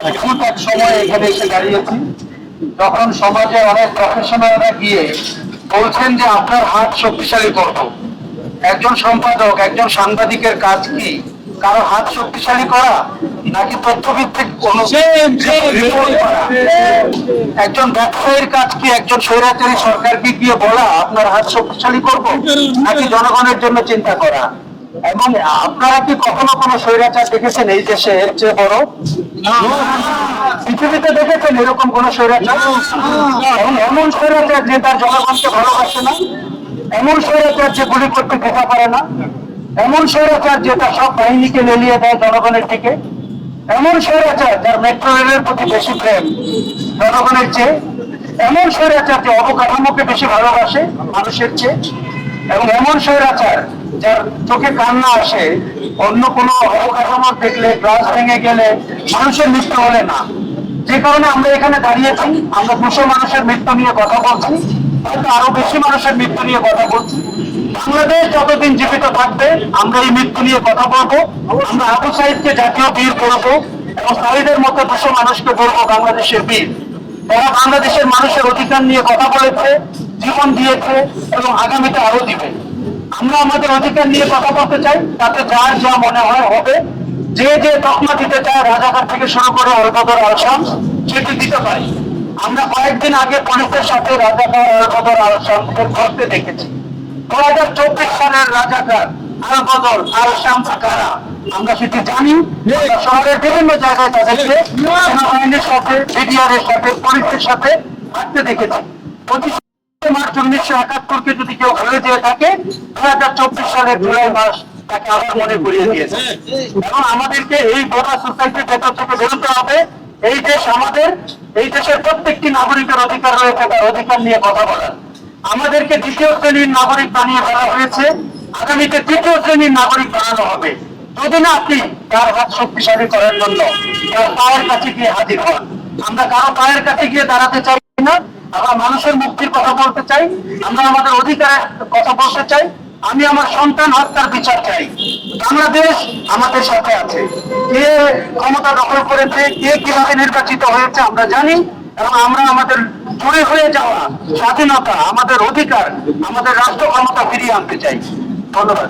এক সময় এখানে এসে দাঁড়িয়েছি। তখন সমাজের অনেক প্রফেশনালরা গিয়ে বলছেন যে আপনার হাত শক্তিশালী করব একজন সম্পাদক একজন সাংবাদিকের কাজ কি? কারও হাত শক্তিশালী করা নাকি তথ্যভিত্তিক একজন ব্যবসায়ীর কাজ কি? একজন স্বৈরাচারী সরকারকে গিয়ে বলা আপনার হাত শক্তিশালী করব? নাকি জনগণের জন্য চিন্তা করা? এবং আপনারা কি কখনো কোনো স্বৈরাচার দেখেছেন? এই দেশে এর চেয়ে বড়? পৃথিবীতে দেখেছেন এরকম কোন স্বৈরাচার? এমন স্বৈরাচার যে তার জনগণকে ভালোবাসে না? এমন স্বৈরাচার যে গুলি করতে দেখা পারে না? এমন স্বৈরাচার যে তার সব বাহিনীকে লেলিয়ে দেয় জনগণের দিকে? এমন স্বৈরাচার যার মেট্রো রেলের প্রতি বেশি প্রেম জনগণের চেয়ে? এমন স্বৈরাচার যে অবকাঠামোকে বেশি ভালোবাসে মানুষের চেয়ে? এবং এমন স্বৈরাচার যার চোখে কান্না আসে, অন্য কোনো অবকাঠামো দেখলে, গ্লাস ভেঙে গেলে মানুষের মৃত্যু হলে না। যে কারণে আমরা এখানে দাঁড়িয়েছি আমরা দুশো মানুষের মৃত্যু নিয়ে কথা বলছি হয়তো আরও বেশি মানুষের মৃত্যু নিয়ে কথা বলছি। বাংলাদেশ যতদিন জীবিত থাকবে, আমরা এই মৃত্যু নিয়ে কথা বলব, আমরা আবু সাহিদকে জাতীয় বীর করব এবং সাহিদের মতো দুশো মানুষকে বলব বাংলাদেশের বীর। তারা বাংলাদেশের মানুষের অধিকার নিয়ে কথা বলেছে জীবন দিয়েছে এবং আগামীতে আরও দিবে। আমরা আমাদের অধিকার নিয়ে কথা বলতে চাই তাতে যার যা মনে হয় হবে। যে যে তকমা দিতে চায় রাজাকার থেকে শুরু করে অলকদর আলসাম সেটি দিতে পারি। আমরা কয়েকদিন আগে পুলিশের সাথে রাজাকার অলকদর আলসামদের ঘটতে দেখেছি। দু হাজার চব্বিশ সালের আলসাম কারা আমরা সেটি জানি। শহরের বিভিন্ন জায়গায় তাদেরকে সেনাবাহিনীর সাথে বিডিআর এর সাথে পুলিশের সাথে থাকতে দেখেছি। মার্চ উনিশশো একাত্তরকে যদি কেউ ভুলে দিয়ে থাকে দু হাজার চব্বিশ সালের জুলাই মাস তাকে আবার মনে করিয়ে দিয়েছে। এবং আমাদেরকে এই গোটা সোসাইটির ভেতর থেকে বেরোতে হবে, এই দেশ আমাদের, এই দেশের প্রত্যেকটি নাগরিকের অধিকার রয়েছে, তার অধিকার নিয়ে কথা বলার। আমাদেরকে দ্বিতীয় শ্রেণির নাগরিক বানিয়ে ফেলা হয়েছে, আগামীতে তৃতীয় শ্রেণির নাগরিক বানানো হবে। যদি না আপনি তার হাত শক্তিশালী করার জন্য তার পায়ের কাছে গিয়ে হাজির হন। আমরা কারও পায়ের কাছে গিয়ে দাঁড়াতে চাই না আমরা মানুষের মুক্তির কথা বলতে চাই, আমরা আমাদের অধিকারের কথা বলতে চাই, আমি আমার সন্তান হত্যার বিচার চাই। বাংলাদেশ আমাদের সাথে আছে। কে ক্ষমতা দখল করেছে, কে কীভাবে নির্বাচিত হয়েছে আমরা জানি, এবং আমরা আমাদের চুরি হয়ে যাওয়া স্বাধীনতা, আমাদের অধিকার, আমাদের রাষ্ট্র ক্ষমতা ফিরিয়ে আনতে চাই। ধন্যবাদ।